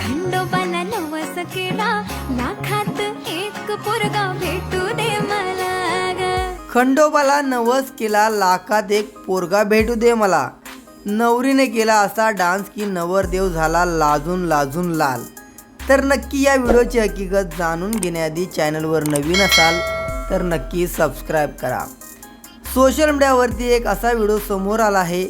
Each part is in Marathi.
खंडोबाला नवस केला लाखात एक पोरगा भेटू दे मला खंडोबाला नवस केला लाखात एक पोरगा भेटू दे मला. नवरीने केला असा डान्स की नवरदेव झाला लाजून लाजून लाल. तर नक्की या व्हिडिओची हकीकत जाणून घेण्याआधी चॅनलवर नवीन असाल तर नक्की सबस्क्राईब करा. सोशल मीडियावरती एक असा व्हिडिओ समोर आला आहे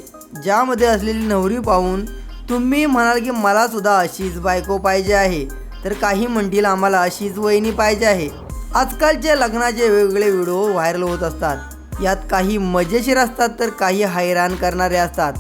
ज्यामध्ये असलेली नवरी पाहून तुम्ही म्हणाल की मला सुद्धा अशीच बायको पाहिजे आहे. तर काही म्हणतील आम्हाला अशीच वहिनी पाहिजे आहे. आजकालचे लग्नाचे वेगवेगळे व्हिडिओ व्हायरल होत असतात. यात काही मजेशीर असतात तर काही हैराण करणारे असतात.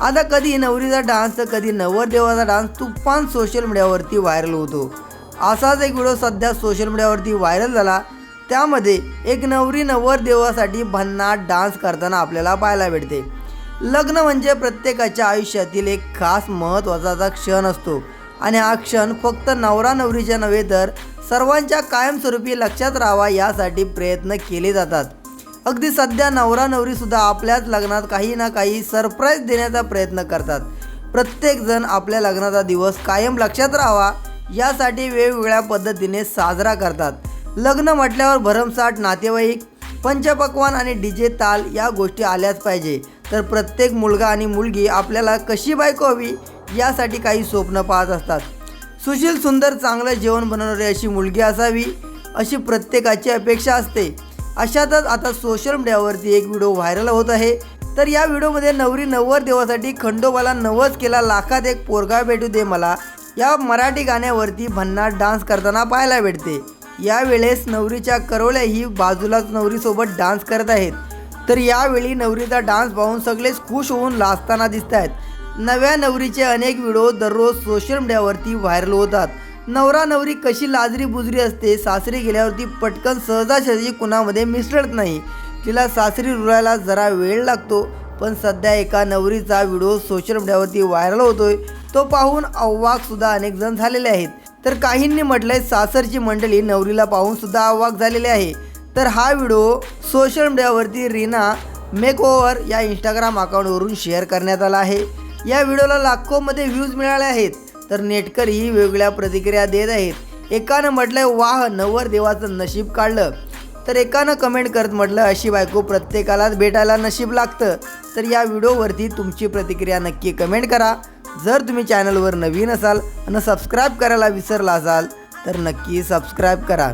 आता कधी नवरीचा डान्स तर कधी नवरदेवाचा डान्स तुफान सोशल मीडियावरती व्हायरल होतो. असाच एक व्हिडिओ सध्या सोशल मीडियावरती व्हायरल झाला. त्यामध्ये एक नवरी नवरदेवासाठी भन्नाट डान्स करताना आपल्याला पाहायला भेटते. लग्न म्हणजे प्रत्येकाच्या आयुष्यातील एक खास महत्त्वाचा क्षण असतो. आणि हा क्षण फक्त नवरा नवरीच्या नव्हे तर सर्वांच्या कायमस्वरूपी लक्षात राहावा यासाठी प्रयत्न केले जातात. अगदी सध्या नवरा नवरीसुद्धा आपल्याच लग्नात काही ना काही सरप्राईज देण्याचा प्रयत्न करतात. प्रत्येकजण आपल्या लग्नाचा दिवस कायम लक्षात राहावा यासाठी वेगवेगळ्या पद्धतीने साजरा करतात. लग्न म्हटल्यावर भरमसाठ नातेवाईक पंचपक्वान आणि डी जे ताल या गोष्टी आल्याच पाहिजे. तर प्रत्येक मुलगा आणि मुलगी आपल्याला कशी बायको हवी यासाठी काही स्वप्न पाहत असतात. सुशील सुंदर चांगलं जेवण बनवणारी अशी मुलगी असावी अशी प्रत्येकाची अपेक्षा असते. अशातच आता सोशल मीडियावरती एक व्हिडिओ व्हायरल होत आहे. तर या व्हिडिओमध्ये नवरी नवर देवासाठी खंडोबाला नवस केला लाखात एक पोरगा भेटू दे मला. या मराठी गाण्यावरती भन्नाट डान्स करताना पाहायला भेटते. यावेळेस नवरीच्या करवल्या ही बाजूलाच नवरीसोबत डान्स करत आहेत. तर यावेळी नवरीचा डान्स पाहून सगळेच खुश होऊन लाजताना दिसत आहेत. नव्या नवरीचे अनेक व्हिडिओ दररोज सोशल मीडियावरती व्हायरल होतात. नवरा नवरी कशी लाजरी बुजरी असते सासरी गेल्यावरती पटकन सहजासहजी कुणामध्ये मिसळत नाही. तिला सासरी रुळायला जरा वेळ लागतो पण सध्या एका नवरीचा व्हिडिओ सोशल मीडियावरती व्हायरल होतोय. तो पाहून अव्वाकसुद्धा अनेक जण झालेले आहेत. तर काहींनी म्हटलंय सासरची मंडळी नवरीला पाहून सुद्धा अव्वाक झालेले आहे. तर हा व्हिडिओ सोशल मीडियावरती रीना मेकओवर या इंस्टाग्राम अकाउंटवरून शेअर करण्यात आला आहे. या व्हिडिओला लाखोमध्ये व्ह्यूज मिळाले आहेत. तर नेटकरीही वेगवेगळ्या प्रतिक्रिया देत आहेत. एकानं म्हटलंय वाह नवर देवाचं नशीब काढलं. तर एकानं कमेंट करत म्हटलं अशी बायको प्रत्येकालाच भेटायला नशीब लागतं. तर या व्हिडिओवरती तुमची प्रतिक्रिया नक्की कमेंट करा. जर तुम्ही चॅनलवर नवीन असाल आणि सबस्क्राईब करायला विसरला असाल तर नक्की सबस्क्राईब करा.